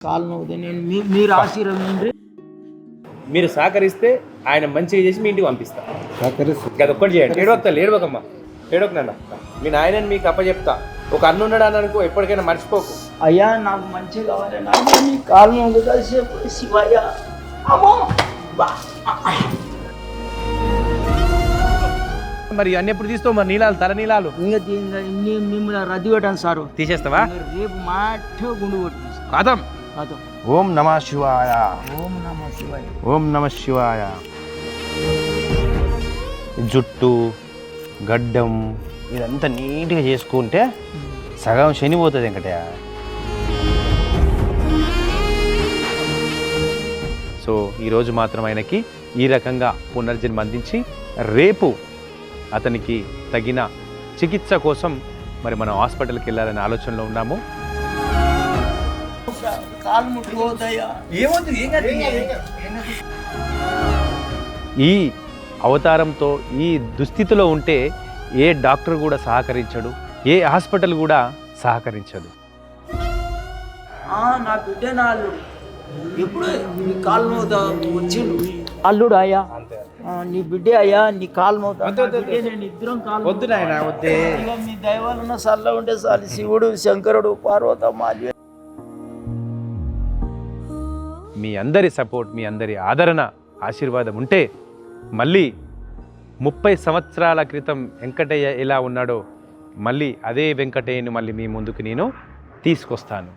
కాలు నేను మీరు మీరు సహకరిస్తే ఆయన మంచిగా చేసి మీ ఇంటికి పంపిస్తా. సహకరిస్తుంది అది ఒక్కటి చేయండి. ఏడవక్తలు ఏడవకమ్మా ఏడవకు నాన్న. మీ నాయనని మీకు అప్పచెప్తా ఒక అన్న ఉన్నాడు అని అనుకో ఎప్పటికైనా మర్చిపోకు. అయ్యా నాకు మంచిగా కావాలి నాకు నీ కాలు నవ్వుతా శివయ్య? అమ్మో! బా. మరి అన్ని ఎప్పుడు తీస్తావు మరి? నీలాలు తల నీలాలు. ఇంకా మిమ్మల్ని రద్దు పెట్టాను సారు. తీసేస్తావా? రేపు మాట గుండు కాదం కాదు. ఓం నమ శివాయ. ఓం నమ శివాయ. ఓం నమ శివాయ. జుట్టు గడ్డం ఇదంతా నీట్గా చేసుకుంటే సగం శని పోతుంది వెంకటయ్య. సో ఈరోజు మాత్రం ఆయనకి ఈ రకంగా పునర్జన్మ అందించి రేపు అతనికి తగిన చికిత్స కోసం మరి మనం హాస్పిటల్కి వెళ్ళాలనే ఆలోచనలో ఉన్నాము. కాలు ఈ అవతారంతో ఈ దుస్థితిలో ఉంటే ఏ డాక్టర్ కూడా సహకరించడు ఏ హాస్పిటల్ కూడా సహకరించదు. ఆ, నా బిడ్డ ఎప్పుడు నీ కాలు మోత వచ్చిండు? అల్లుడు అయ్యా. ఆ, నీ బిడ్డే అయ్యా నీ కాలు మోత నేను ఇద్దరం కాలు వద్దు నాయనా, వద్దే. మీ దైవాలున్న సల్ల ఉంటే చాలు శివుడు శంకరుడు పార్వతమ్మ అది మీ అందరి సపోర్ట్ మీ అందరి ఆదరణ ఆశీర్వాదం ఉంటే మళ్ళీ ముప్పై సంవత్సరాల క్రితం వెంకటయ్య ఎలా ఉన్నాడో మళ్ళీ అదే వెంకటయ్యను మళ్ళీ మీ ముందుకు నేను తీసుకొస్తాను.